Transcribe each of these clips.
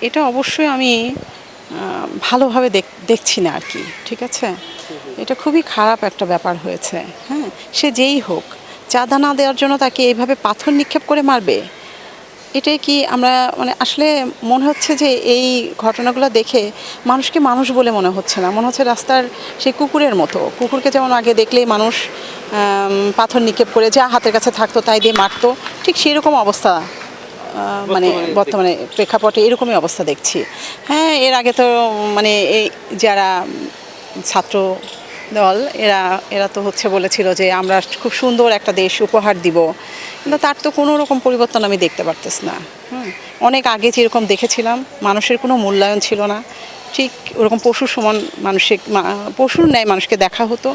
এটা অবশ্যই আমি ভালোভাবে দেখ- দেখছি না আর কি, ঠিক আছে? এটা খুবই খারাপ একটা ব্যাপার হয়েছে হ্যাঁ? সে যেই হোক, চাঁদা না দেওয়ার জন্য তাকে এইভাবে পাথর নিক্ষেপ করে মারবে? এটাই কি আমরা মানে আসলে মনে হচ্ছে যে এই ঘটনাগুলো দেখে মানুষকে মানুষ বলে মনে হচ্ছে না। মনে হচ্ছে রাস্তার সেই কুকুরের মতো। কুকুরকে যেমন আগে দেখলেই মানুষ পাথর নিক্ষেপ করে যা হাতের কাছে থাকতো তাই দিয়ে মারতো, ঠিক সেরকম অবস্থা মানে বর্তমানে প্রেক্ষাপটে এরকমই অবস্থা দেখছি। হ্যাঁ এর আগে তো মানে এই যারা ছাত্র দল এরা এরা তো হচ্ছে বলেছিল যে আমরা খুব সুন্দর একটা দেশ উপহার দিব। কিন্তু তার তো কোনো রকম পরিবর্তন আমি দেখতে পারতেছি না। হুম অনেক আগে যেরকম দেখেছিলাম মানুষের কোনো মূল্যায়ন ছিল না। ঠিক ওরকম পশুর সমান মানুষের পশুর ন্যায় মানুষকে দেখা হতো।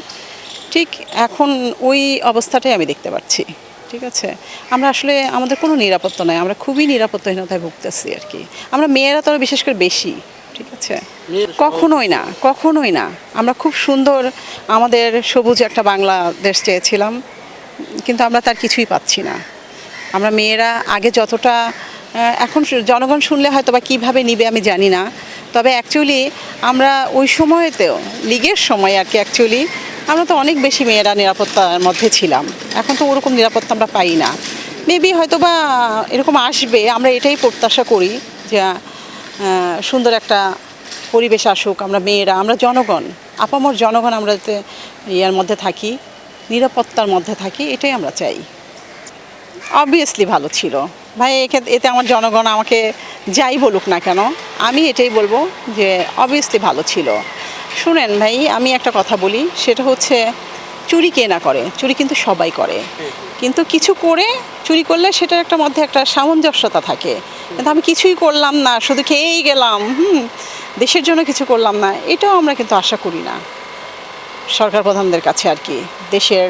ঠিক এখন ওই অবস্থাটাই আমি দেখতে পাচ্ছি। ঠিক আছে? আমরা আসলে আমাদের কোনো নিরাপত্তা নাই আমরা খুবই নিরাপত্তাহীনতায় ভুগতেছি আর কি। আমরা মেয়েরা তো বিশেষ করে বেশি ঠিক আছে? কখনোই না কখনোই না। আমরা খুব সুন্দর আমাদের সবুজ একটা বাংলাদেশ চেয়েছিলাম কিন্তু আমরা তার কিছুই পাচ্ছি না। আমরা মেয়েরা আগে যতটা এখন জনগণ শুনলে হয়তো বা কীভাবে নিবে আমি জানি না। তবে অ্যাকচুয়ালি আমরা ওই সময়তেও লিগের সময় আর কি অ্যাকচুয়ালি আমরা তো অনেক বেশি মেয়েরা নিরাপত্তার মধ্যে ছিলাম। এখন তো ওরকম নিরাপত্তা আমরা পাই না। মেবি হয়তো বা এরকম আসবে, আমরা এটাই প্রত্যাশা করি যে সুন্দর একটা পরিবেশ আসুক, আমরা মেয়েরা, আমরা জনগণ, আপামর জনগণ আমরা যাতে ইয়ার মধ্যে থাকি, নিরাপত্তার মধ্যে থাকি, এটাই আমরা চাই। অবভিয়াসলি ভালো ছিল। ভাই এতে আমার জনগণ আমাকে যাই বলুক না কেন, আমি এটাই বলব যে অবভিয়াসলি ভালো ছিল। শুনেন ভাই, আমি একটা কথা বলি, সেটা হচ্ছে চুরি কে না করে? চুরি কিন্তু সবাই করে। কিন্তু কিছু করে, চুরি করলে সেটার একটা মধ্যে একটা সামঞ্জস্যতা থাকে। কিন্তু আমি কিছুই করলাম না, শুধু খেয়েই গেলাম, হুম, দেশের জন্য কিছু করলাম না, এটাও আমরা কিন্তু আশা করি না। সরকার প্রধানদের কাছে আর কি, দেশের,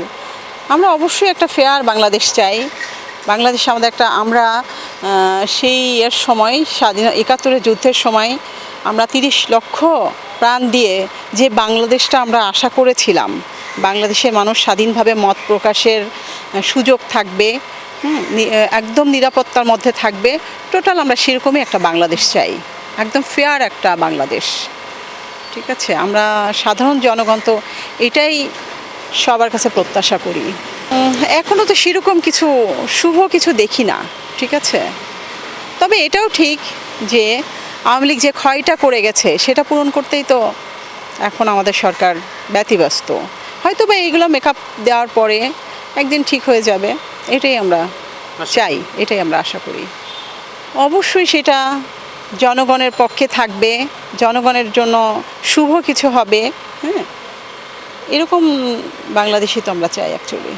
আমরা অবশ্যই একটা ফেয়ার বাংলাদেশ চাই। বাংলাদেশ আমাদের একটা, আমরা সেই এর সময়, স্বাধীন, একাত্তরের যুদ্ধের সময়, আমরা তিরিশ লক্ষ প্রাণ দিয়ে যে বাংলাদেশটা আমরা আশা করেছিলাম, বাংলাদেশের মানুষ স্বাধীনভাবে মত প্রকাশের সুযোগ থাকবে একদম নিরাপত্তার মধ্যে থাকবে, টোটাল আমরা সেরকমই একটা বাংলাদেশ চাই, একদম ফেয়ার একটা বাংলাদেশ। ঠিক আছে, আমরা সাধারণ জনগণ তো এটাই সবার কাছে প্রত্যাশা করি। এখনও তো সেরকম কিছু শুভ কিছু দেখি না, ঠিক আছে? তবে এটাও ঠিক যে আওয়ামী লীগ যে ক্ষয়টা করে গেছে সেটা পূরণ করতেই তো এখন আমাদের সরকার ব্যতিব্যস্ত। হয়তো বা এইগুলো মেকআপ দেওয়ার পরে একদিন ঠিক হয়ে যাবে এটাই আমরা চাই এটাই আমরা আশা করি। অবশ্যই সেটা জনগণের পক্ষে থাকবে জনগণের জন্য শুভ কিছু হবে হ্যাঁ? এরকম বাংলাদেশই তো আমরা চাই অ্যাকচুয়ালি